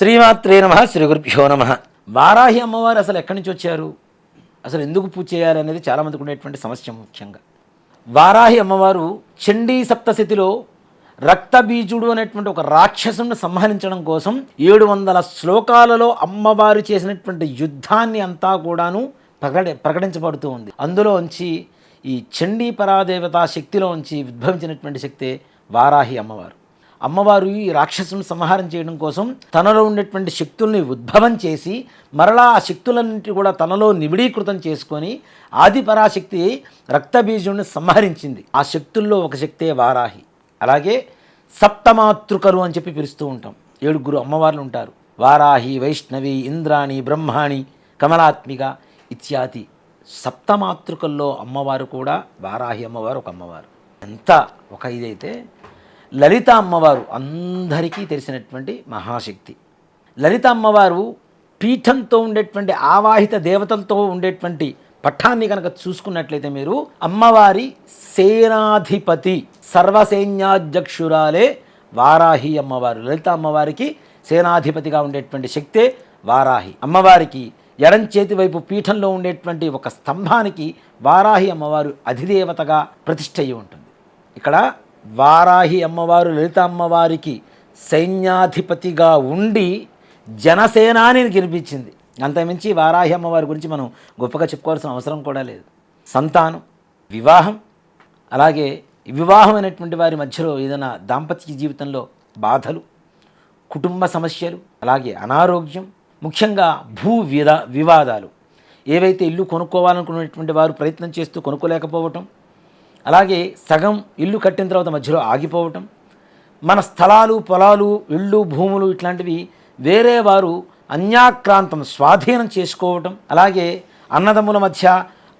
శ్రీమాత్రే నమ శ్రీ గురుభ్యో నమ. వారాహి అమ్మవారు అసలు ఎక్కడి నుంచి వచ్చారు? అసలు ఎందుకు పూజ చేయాలి అనేది చాలామందికి ఉండేటువంటి సమస్య ముఖ్యంగా. వారాహి అమ్మవారు చండీ సప్తశతిలో రక్తబీజుడు అనేటువంటి ఒక రాక్షసుని సంహరించడం కోసం ఏడు వందల శ్లోకాలలో అమ్మవారు చేసినటువంటి యుద్ధాన్ని అంతా కూడాను ప్రకట ప్రకటించబడుతూ ఉంది. అందులోంచి ఈ చండీ పరాదేవతా శక్తిలోంచి ఉద్భవించినటువంటి శక్తే వారాహి అమ్మవారు. అమ్మవారు ఈ రాక్షసుని సంహారం చేయడం కోసం తనలో ఉండేటువంటి శక్తుల్ని ఉద్భవం చేసి మరలా ఆ శక్తులన్నింటి కూడా తనలో నిబిడీకృతం చేసుకొని ఆది పరాశక్తి రక్తబీజుడిని సంహరించింది. ఆ శక్తుల్లో ఒక శక్తే వారాహి. అలాగే సప్తమాతృకలు అని చెప్పి పిలుస్తూ ఉంటాం. ఏడుగురు అమ్మవార్లు ఉంటారు. వారాహి వైష్ణవి ఇంద్రాణి బ్రహ్మాణి కమలాత్మిక ఇత్యాది సప్తమాతృకల్లో అమ్మవారు కూడా వారాహి అమ్మవారు ఒక అమ్మవారు. ఎంత ఒక ఇదైతే లలిత అమ్మవారు అందరికీ తెలిసినటువంటి మహాశక్తి. లలిత అమ్మవారు పీఠంతో ఉండేటువంటి ఆవాహిత దేవతలతో ఉండేటువంటి పట్టాన్ని కనుక చూసుకున్నట్లయితే మీరు అమ్మవారి సేనాధిపతి సర్వసైన్యాధ్యక్షురాలే వారాహి అమ్మవారు. లలిత అమ్మవారికి సేనాధిపతిగా ఉండేటువంటి శక్తే వారాహి. అమ్మవారికి ఎడం చేతి వైపు పీఠంలో ఉండేటువంటి ఒక స్తంభానికి వారాహి అమ్మవారు అధిదేవతగా ప్రతిష్ఠ అయి ఉంటుంది. ఇక్కడ వారాహి అమ్మవారు లలిత అమ్మవారికి సైన్యాధిపతిగా ఉండి జనసేనాని గెలిపించింది. అంతమించి వారాహి అమ్మవారి గురించి మనం గొప్పగా చెప్పుకోవాల్సిన అవసరం కూడా లేదు. సంతానం వివాహం అలాగే వివాహం అనేటువంటి వారి మధ్యలో ఏదైనా దాంపత్య జీవితంలో బాధలు కుటుంబ సమస్యలు అలాగే అనారోగ్యం ముఖ్యంగా భూ విదా వివాదాలు. ఏవైతే ఇల్లు కొనుక్కోవాలనుకున్నటువంటి వారు ప్రయత్నం చేస్తూ కొనుక్కోలేకపోవటం అలాగే సగం ఇల్లు కట్టిన తర్వాత మధ్యలో ఆగిపోవటం మన స్థలాలు పొలాలు ఇళ్ళు భూములు ఇట్లాంటివి వేరే వారు అన్యాక్రాంతం స్వాధీనం చేసుకోవటం అలాగే అన్నదమ్ముల మధ్య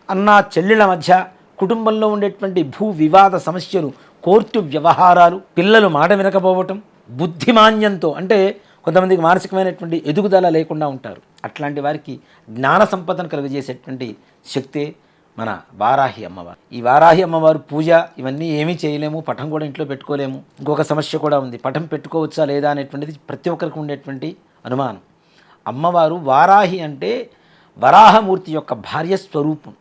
అన్న చెల్లెళ్ళ మధ్య కుటుంబంలో ఉండేటువంటి భూ వివాద సమస్యలు కోర్టు వ్యవహారాలు పిల్లలు మాట వినకపోవటం బుద్ధిమాన్యంతో అంటే కొంతమందికి మానసికమైనటువంటి ఎదుగుదల లేకుండా ఉంటారు. అట్లాంటి వారికి జ్ఞాన సంపదను కలుగజేసేటువంటి శక్తే మన వారాహి అమ్మవారు. ఈ వారాహి అమ్మవారు పూజ ఇవన్నీ ఏమీ చేయలేము పటం కూడా ఇంట్లో పెట్టుకోలేము. ఇంకొక సమస్య కూడా ఉంది. పటం పెట్టుకోవచ్చా లేదా అనేటువంటిది ప్రతి ఒక్కరికి ఉండేటువంటి అనుమానం. అమ్మవారు వారాహి అంటే వరాహమూర్తి యొక్క భార్య స్వరూపం.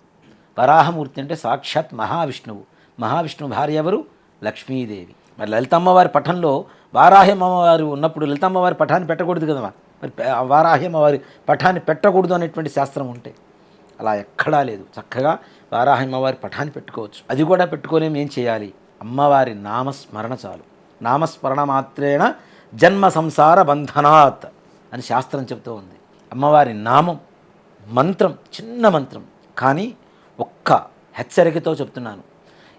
వరాహమూర్తి అంటే సాక్షాత్ మహావిష్ణువు. మహావిష్ణువు భార్య ఎవరు? లక్ష్మీదేవి. మరి లలితమ్మవారి పఠంలో వారాహి అమ్మవారు ఉన్నప్పుడు లలితమ్మవారి పఠాన్ని పెట్టకూడదు కదా మరి వారాహి అమ్మవారి పఠాన్ని పెట్టకూడదు అనేటువంటి శాస్త్రం ఉంటే. అలా ఎక్కడా లేదు. చక్కగా వారాహిమ్మవారి పఠాన్ని పెట్టుకోవచ్చు. అది కూడా పెట్టుకోలేము ఏం చేయాలి? అమ్మవారి నామస్మరణ చాలు. నామస్మరణ మాత్రేణ జన్మ సంసార బంధనాత్ అని శాస్త్రం చెబుతూ ఉంది. అమ్మవారి నామం మంత్రం చిన్న మంత్రం. కానీ ఒక్క హెచ్చరికతో చెప్తున్నాను.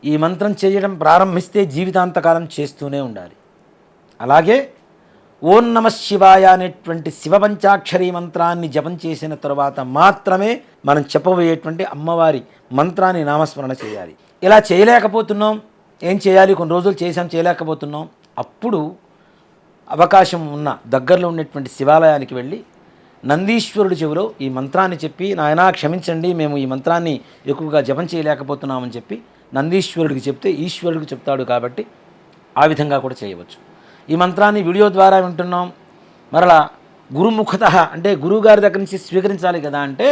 ఈ మంత్రం చేయడం ప్రారంభిస్తే జీవితాంతకాలం చేస్తూనే ఉండాలి. అలాగే ఓం నమ శివాయ అనేటువంటి శివపంచాక్షరి మంత్రాన్ని జపం చేసిన తరువాత మాత్రమే మనం చెప్పబోయేటువంటి అమ్మవారి మంత్రాన్ని నామస్మరణ చేయాలి. ఇలా చేయలేకపోతున్నాం. ఏం చేయాలి? కొన్ని రోజులు చేసాం చేయలేకపోతున్నాం. అప్పుడు అవకాశం ఉన్న దగ్గరలో ఉన్నటువంటి శివాలయానికి వెళ్ళి నందీశ్వరుడి చెవిలో ఈ మంత్రాన్ని చెప్పి నాయనా క్షమించండి మేము ఈ మంత్రాన్ని ఎక్కువగా జపం చేయలేకపోతున్నామని చెప్పి నందీశ్వరుడికి చెప్తే ఈశ్వరుడికి చెప్తాడు కాబట్టి ఆ విధంగా కూడా చేయవచ్చు. ఈ మంత్రాన్ని వీడియో ద్వారా వింటున్నాం. మరలా గురుముఖత అంటే గురువుగారి దగ్గర నుంచి స్వీకరించాలి కదా అంటే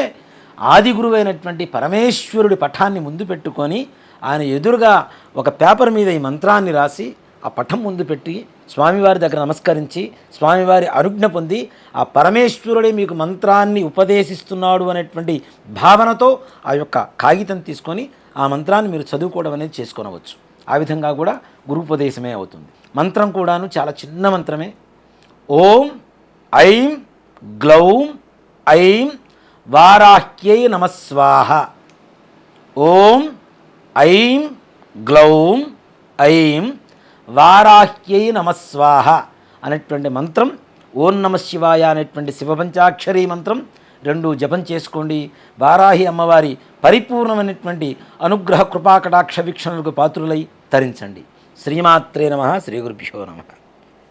ఆది గురువు అయినటువంటి పరమేశ్వరుడి పఠాన్ని ముందు పెట్టుకొని ఆయన ఎదురుగా ఒక పేపర్ మీద ఈ మంత్రాన్ని రాసి ఆ పఠం ముందు పెట్టి స్వామివారి దగ్గర నమస్కరించి స్వామివారి అనుజ్ఞ పొంది ఆ పరమేశ్వరుడే మీకు మంత్రాన్ని ఉపదేశిస్తున్నాడు అనేటువంటి భావనతో ఆ యొక్క కాగితం తీసుకొని ఆ మంత్రాన్ని మీరు చదువుకోవడం అనేది చేసుకొనవచ్చు. ఆ విధంగా కూడా గురుపదేశమే అవుతుంది. మంత్రం కూడాను చాలా చిన్న మంత్రమే. ఓం ఐం గ్లౌం ఐం వారాహ్యై నమస్వాహ ఓం ఐం గ్లౌం ఐం వారాహ్యై నమస్వాహ అనేటువంటి మంత్రం ఓం నమ శివాయ అనేటువంటి శివపంచాక్షరీ మంత్రం రెండు జపం చేసుకోండి. వారాహి అమ్మవారి పరిపూర్ణమైనటువంటి అనుగ్రహ కృపాకటాక్ష వీక్షణలకు పాత్రులై తరించండి. శ్రీమాత్రే నమ శ్రీ గురుభ్యో నమ.